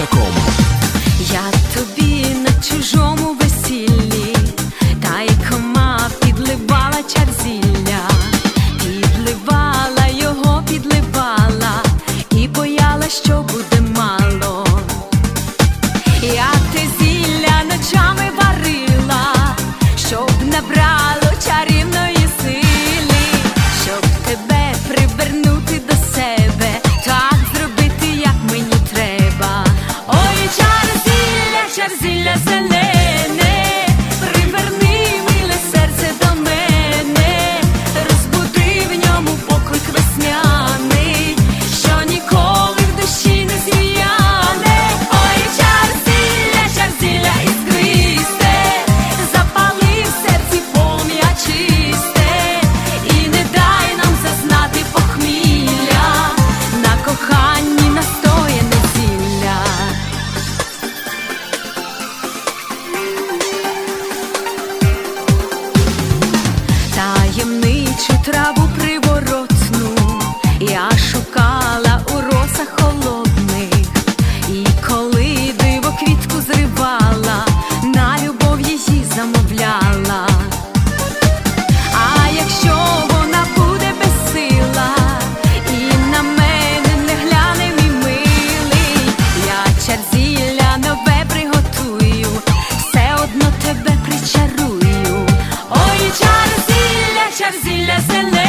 такому. Я тобі на чужому. Таємничу траву приворотну geçer zille senle